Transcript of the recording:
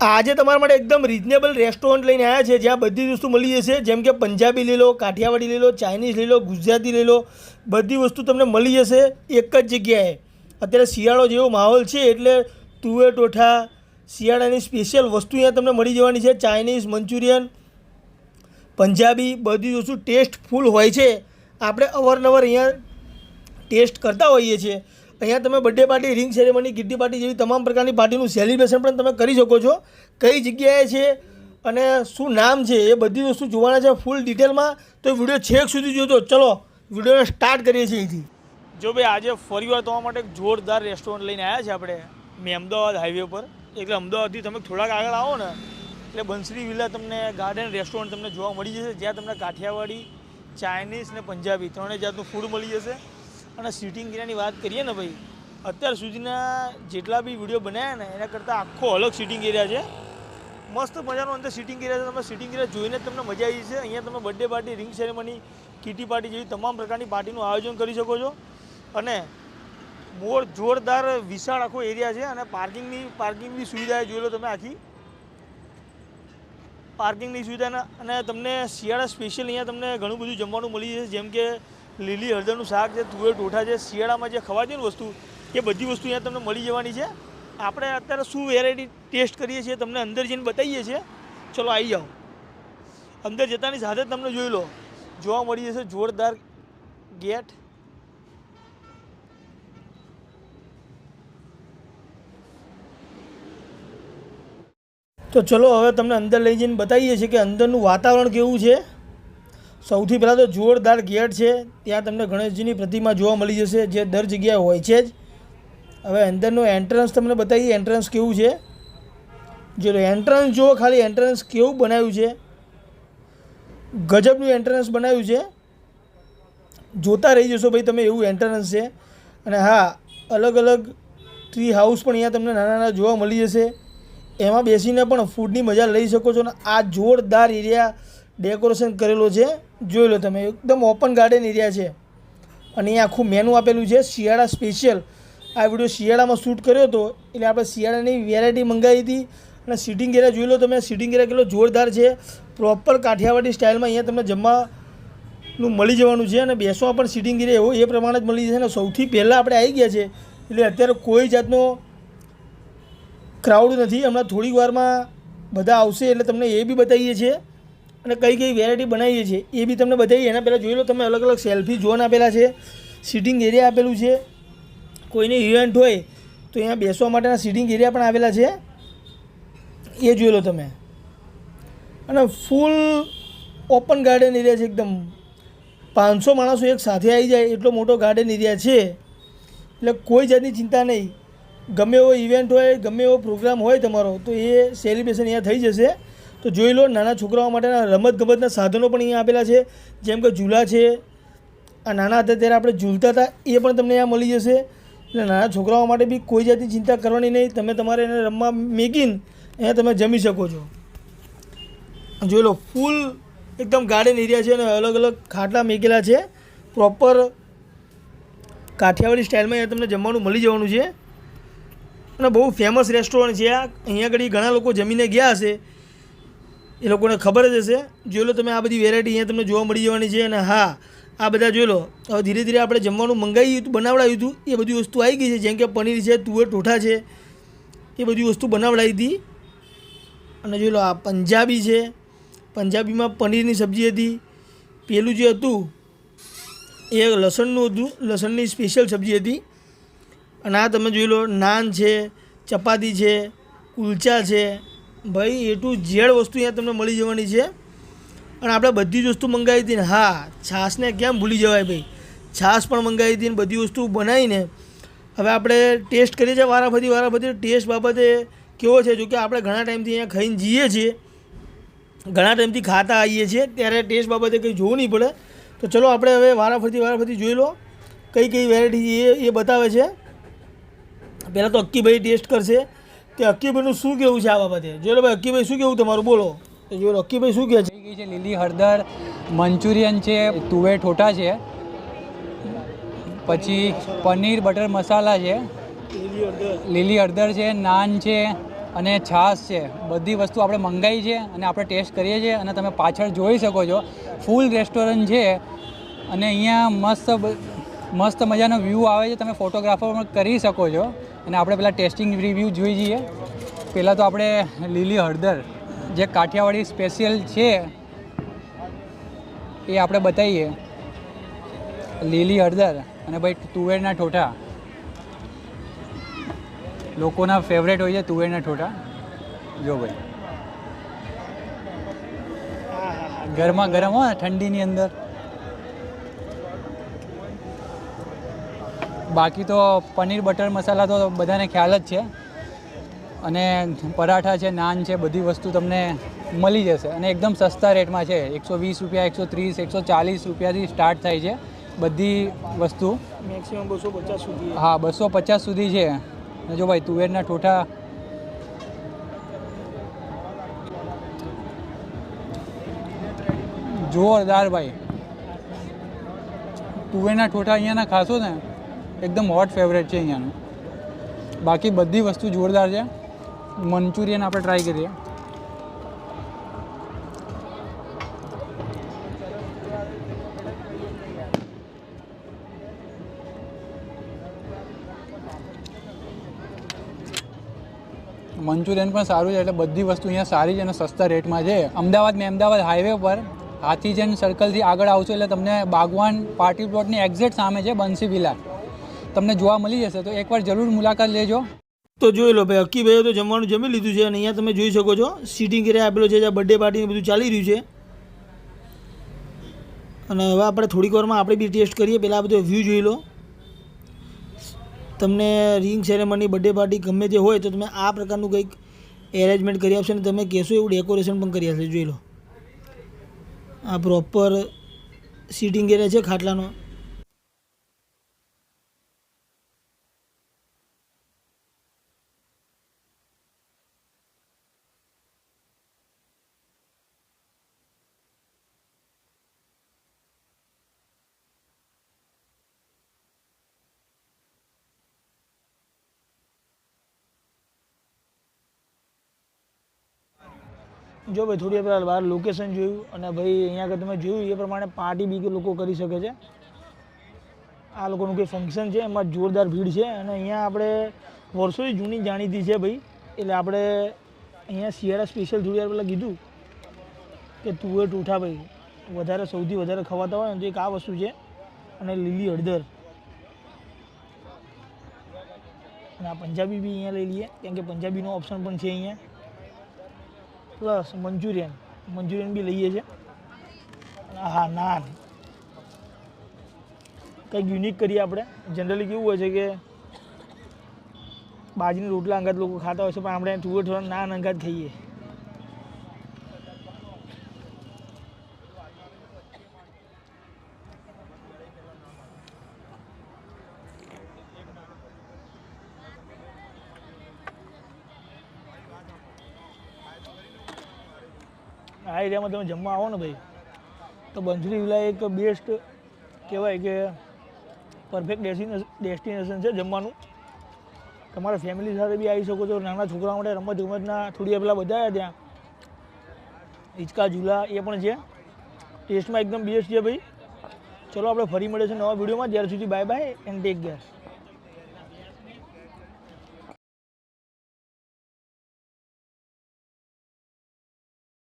આજે તમારા માટે એકદમ રિઝનેબલ રેસ્ટોરન્ટ લઈને આવ્યા છે, જ્યાં બધી વસ્તુ મળી જશે. જેમ કે પંજાબી લઈ લો, કાઠિયાવાડી લઈ લો ચાઇનીઝ લઈ લો, ગુજરાતી લઈ લો, બધી વસ્તુ તમને મળી જશે એક જ જગ્યાએ. અત્યારે શિયાળો જેવો માહોલ છે એટલે તુવેર ટોઠા, શિયાળાની સ્પેશિયલ વસ્તુ અહીંયા તમને મળી જવાની છે. ચાઇનીઝ મંચુરિયન પંજાબી, બધી વસ્તુ ટેસ્ટફુલ હોય છે. આપણે અવારનવાર અહીંયા ટેસ્ટ કરતા હોઈએ છીએ. અહીંયા તમે birthday party ring ceremony kitty party જેવી તમામ પ્રકારની પાર્ટીનું સેલિબ્રેશન પણ તમે કરી શકો છો. કઈ જગ્યાએ છે અને શું નામ છે એ બધી વસ્તુ જોવાના છે ફૂલ ડિટેલમાં તો વીડિયો છેક સુધી જોજો. ચલો, વિડીયોને સ્ટાર્ટ કરીએ છીએ અહીંથી. જો ભાઈ આજે ફરીવાર તમારા માટે એક જોરદાર રેસ્ટોરન્ટ લઈને આવ્યા છે આપણે. મેં અમદાવાદ હાઈવે પર. એટલે અમદાવાદથી તમે થોડાક આગળ આવો ને, એટલે બંસરી વિલા તમને ગાર્ડન રેસ્ટોરન્ટ તમને જોવા મળી જશે. જ્યાં તમને કાઠિયાવાડી ચાઇનીઝ ને પંજાબી ત્રણેય જાતનું ફૂડ મળી જશે. અને સિટિંગ એરિયાની વાત કરીએ ને ભાઈ, અત્યાર સુધીના જેટલા બી વીડિયો બનાવ્યા ને, એના કરતાં આખો અલગ સિટિંગ એરિયા છે. મસ્ત મજાનો અંદર સિટિંગ એરિયા છે. તમે સિટિંગ એરિયા જોઈને તમને મજા આવી છે અહીંયા તમે birthday party ring ceremony kitty party જેવી તમામ પ્રકારની પાર્ટીનું આયોજન કરી શકો છો. અને મોર જોરદાર વિશાળ આખો એરિયા છે અને પાર્કિંગની પાર્કિંગની સુવિધા જોઈ લો તમે આખી. પાર્કિંગની સુવિધા અને તમને શિયાળા સ્પેશિયલ અહીંયા તમને ઘણું બધું જમવાનું મળી જશે. જેમ કે લીલી હળદરનું શાક છે, તુવેર ટોઠા છે, શિયાળામાં જે ને વસ્તુ, એ બધી વસ્તુ અહીંયા તમને મળી જવાની છે. આપણે અત્યારે શું વેરાયટી ટેસ્ટ કરીએ છીએ તમને અંદર જઈને બતાવીએ છીએ. ચલો આવી જાઓ. અંદર જતાની સાથે તમને જોઈ લો. જોવા મળી જશે જોરદાર ગેટ. તો ચલો હવે તમને અંદર લઈ જઈને બતાવીએ છીએ કે અંદરનું વાતાવરણ કેવું છે. સૌથી પહેલાં તો જોરદાર ગેટ છે. ત્યાં તમને ગણેશજીની પ્રતિમા જોવા મળી જશે. જે દર જગ્યાએ હોય છે જ. હવે અંદરનું એન્ટ્રન્સ તમને બતાવીએ. એન્ટ્રન્સ કેવું છે? જો એન્ટ્રન્સ જુઓ, ખાલી એન્ટ્રન્સ કેવું બનાવ્યું છે. ગજબનું એન્ટ્રન્સ બનાવ્યું છે. જોતા રહી જશો ભાઈ તમે એવું એન્ટ્રન્સ છે. અને હા, અલગ અલગ ટ્રી હાઉસ પણ અહીંયા તમને નાના નાના જોવા મળી જશે. એમાં બેસીને પણ ફૂડની મજા લઈ શકો છો. અને આ જોરદાર એરિયા ડેકોરેશન કરેલો છે. જોઈ લો તમે, એકદમ ઓપન ગાર્ડન એરિયા છે. અને અહીંયા આખું મેનુ આપેલું છે, શિયાળા સ્પેશિયલ આ વીડિયો શિયાળામાં શૂટ કર્યો હતો, એટલે આપણે શિયાળાની વેરાયટી મંગાવી હતી. અને સિટિંગ એરિયા જોઈ લો તમે સિટિંગ એરિયા કેટલો જોરદાર છે. પ્રોપર કાઠિયાવાડી સ્ટાઇલમાં અહીંયા તમને જમવાનું મળી જવાનું છે અને બેસવા પણ સિટિંગ એરિયા એવો એ પ્રમાણે જ મળી જશે. અને સૌથી પહેલાં આપણે આવી ગયા છે, એટલે અત્યારે કોઈ જાતનો ક્રાઉડ નથી. હમણાં થોડીક વારમાં બધા આવશે એટલે તમને એ બી બતાવીએ છીએ. અને કઈ કઈ વેરાયટી બનાવીએ છીએ, એ બી તમને બધાય એના પહેલાં જોઈ લો, તમે અલગ અલગ સેલ્ફી ઝોન આપેલા છે સિટિંગ એરિયા આપેલું છે. કોઈને ઇવેન્ટ હોય તો અહીંયા બેસવા માટેના સિટિંગ એરિયા પણ આવેલા છે. એ જોઈ લો તમે. અને ફૂલ ઓપન ગાર્ડન એરિયા છે એકદમ. પાંચસો માણસો એક સાથે આવી જાય, એટલો મોટો ગાર્ડન એરિયા છે. એટલે કોઈ જાતની ચિંતા નહીં. ગમે એવો ઇવેન્ટ હોય, ગમે એવો પ્રોગ્રામ હોય તમારો, તો એ સેલિબ્રેશન અહીંયા થઈ જશે. તો જોઈ લો, નાના છોકરાઓ માટેના રમત ગમતના સાધનો પણ અહીંયા આપેલા છે. જેમ કે ઝૂલા છે. આ નાના હતા ત્યારે આપણે ઝૂલતા હતા, એ પણ તમને અહીંયા મળી જશે. એટલે નાના છોકરાઓ માટે બી કોઈ જાતની ચિંતા કરવાની નહીં. તમે તમારે એને રમવા મેકીને અહીંયા તમે જમી શકો છો. જોઈ લો ફૂલ એકદમ ગાર્ડન એરિયા છે અને અલગ અલગ ખાટલા મેકેલા છે. પ્રોપર કાઠિયાવાડી સ્ટાઇલમાં અહીંયા તમને જમવાનું મળી જવાનું છે. અને બહુ ફેમસ રેસ્ટોરન્ટ છે આ. અહીંયા આગળ ઘણા લોકો જમીને ગયા હશે. એ લોકોને ખબર જ હશે. જોઈ લો તમે આ બધી વેરાયટી અહીંયા તમને જોવા મળી જવાની છે અને હા, આ બધા જોઈ લો હવે ધીરે ધીરે આપણે જમવાનું મંગાવ્યું હતું બનાવડાવ્યું હતું. એ બધી વસ્તુ આવી ગઈ છે. જેમ કે પનીર છે, તુવેર ટોઠા છે. એ બધી વસ્તુ બનાવડાવી હતી. અને જોઈ લો આ પંજાબી છે. પંજાબીમાં પનીરની સબ્જી હતી. પેલું જે હતું, એ લસણનું હતું. લસણની સ્પેશિયલ સબ્જી હતી. અને આ તમે જોઈ લો નાન છે, ચપાતી છે, કુલચા છે. ભાઈ, એ ટુ ઝેડ વસ્તુ અહીંયા તમને મળી જવાની છે. અને આપણે બધી જ વસ્તુ મંગાવી હતી ને, હા, છાશને કેમ ભૂલી જવાય ભાઈ? છાશ પણ મંગાવી હતી ને, બધી વસ્તુ બનાવીને. હવે આપણે ટેસ્ટ કરીએ છીએ વારાફરતી વારાફરતી ટેસ્ટ બાબતે કેવો છે? જો કે આપણે ઘણા ટાઈમથી અહીંયા ખાઈને જઈએ છીએ. ઘણા ટાઈમથી ખાતા આવીએ છીએ. ત્યારે ટેસ્ટ બાબતે કંઈ જોવું નહીં પડે. તો ચલો આપણે હવે વારાફરતી વારાફરતી જોઈ લો. કઈ કઈ વેરાયટી એ એ બતાવે છે. પહેલાં તો અક્કીભાઈ ટેસ્ટ કરશે. કે અક્કીભાઈનું શું કહેવું છે આ બાબતે? જોયેલો ભાઈ અક્કીભાઈ શું કહેવું તમારું બોલો. તો જોયેલો અક્કીભાઈ શું કહે છે? છે લીલી હળદર મંચુરિયન છે તુવેર ઠોટા છે પછી પનીર બટર મસાલા છે લીલી હળદર. છે નાન છે અને છાશ છે. બધી વસ્તુ આપણે મંગાવી છે અને આપણે ટેસ્ટ કરીએ છીએ અને તમે પાછળ જોઈ શકો છો. ફૂલ રેસ્ટોરન્ટ છે અને અહીંયા મસ્ત મસ્ત મજાનો વ્યૂ આવે છે. તમે ફોટોગ્રાફર પણ કરી શકો છો. અને આપણે પેલા ટેસ્ટિંગ રિવ્યૂ જોઈ જઈએ. પહેલાં તો આપણે લીલી હળદર, જે કાઠિયાવાડી સ્પેશિયલ છે, એ આપણે બતાવીએ. લીલી હળદર અને ભાઈ તુવેરના ઠોઠા. લોકોના ફેવરેટ હોય છે તુવેરના ઠોઠા. જો ભાઈ. ગરમા ગરમ હોય ઠંડીની અંદર. બાકી તો પનીર બટર મસાલા તો બધાને ખ્યાલ જ છે. અને પરાઠા છે નાન છે બધી વસ્તુ તમને મળી જશે. અને એકદમ સસ્તા રેટમાં છે. એકસો વીસ રૂપિયા એકસો ત્રીસ એકસો ચાલીસ રૂપિયાથી સ્ટાર્ટ થાય છે બધી વસ્તુ. મેક્સિમમ બસો પચાસ સુધી. હા બસો પચાસ સુધી છે. જો ભાઈ તુવેરના ઠોઠા જોરદાર ભાઈ. તુવેરના ઠોઠા અહીંયાના ખાશો ને? એકદમ હોટ ફેવરેટ છે અહીંયાનું. બાકી બધી વસ્તુ જોરદાર છે. મંચુરિયન આપણે ટ્રાય કરીએ. મંચુરિયન પણ સારું છે, એટલે બધી વસ્તુ અહીંયા સારી છે અને સસ્તા રેટમાં છે. અમદાવાદ મેં અમદાવાદ હાઈવે પર હાથીજન સર્કલથી આગળ આવશો એટલે તમને બાગવાન પાર્ટી પ્લોટની એક્ઝેક્ટ સામે છે બંસી વિલા તમને જોવા મળી જશે, તો એકવાર જરૂર મુલાકાત લેજો. તો જોઈ લો ભાઈ અક્કીભાઈએ તો જમવાનું જમી લીધું છે અને અહીંયા તમે જોઈ શકો છો સીટિંગ એરિયા આપેલો છે, જ્યાં બર્થડે પાર્ટી બધું ચાલી રહ્યું છે. અને હવે આપણે થોડીક વારમાં આપણે બી ટેસ્ટ કરીએ, પહેલાં આ બધો વ્યૂ જોઈ લો. તમને રિંગ સેરેમની બર્થડે પાર્ટી ગમે તે હોય તો તમે આ પ્રકારનું કંઈક એરેન્જમેન્ટ કરી આપશે અને તમે કહેશો એવું ડેકોરેશન પણ કરી આપશે, જોઈ લો. આ પ્રોપર સીટિંગ એરિયા છે ખાટલાનો. જો ભાઈ, થોડી વાર બહાર લોકેશન જોયું અને ભાઈ, અહીંયા આગળ તમે જોયું એ પ્રમાણે પાર્ટી બી લોકો કરી શકે છે. આ લોકોનું કંઈ ફંક્શન છે, એમાં જોરદાર ભીડ છે અને અહીંયા આપણે વર્ષોથી જૂની જાણીતી છે ભાઈ. એટલે આપણે અહીંયા શિયાળા સ્પેશિયલ થોડી વાર પહેલાં કીધું કે તુવેર ટૂઠા ભાઈ, વધારે સૌથી વધારે ખવાતા હોય ને તો એક આ વસ્તુ છે અને લીલી હળદર. અને આ પંજાબી બી અહીંયા લઈ લઈએ, કેમ કે પંજાબીનો ઓપ્શન પણ છે અહીંયા. Plus Manchurian. મંચુરિયન બી લઈએ છીએ. હા નાન કંઈક યુનિક કરીએ આપણે. જનરલી કેવું હોય છે કે બાજરીના રોટલા અંગાત લોકો ખાતા હોય છે, પણ આપણે તુવેર થોડા નાન અંગાત ખાઈએ. આ એરિયામાં તમે જમવા આવો ને ભાઈ, તો બંસરી વિલા એક બેસ્ટ કહેવાય કે પરફેક્ટ ડેસ્ટિનેશન છે જમવાનું. તમારા ફેમિલી સાથે બી આવી શકો છો, નાના છોકરાઓ માટે રમત ગમતના થોડી પેલા બધા ત્યાં. હિંચકા ઝૂલા એ પણ છે. ટેસ્ટમાં એકદમ બેસ્ટ છે ભાઈ. ચલો, આપણે ફરી મળે છે નવા વિડીયોમાં. ત્યાર સુધી bye bye and take care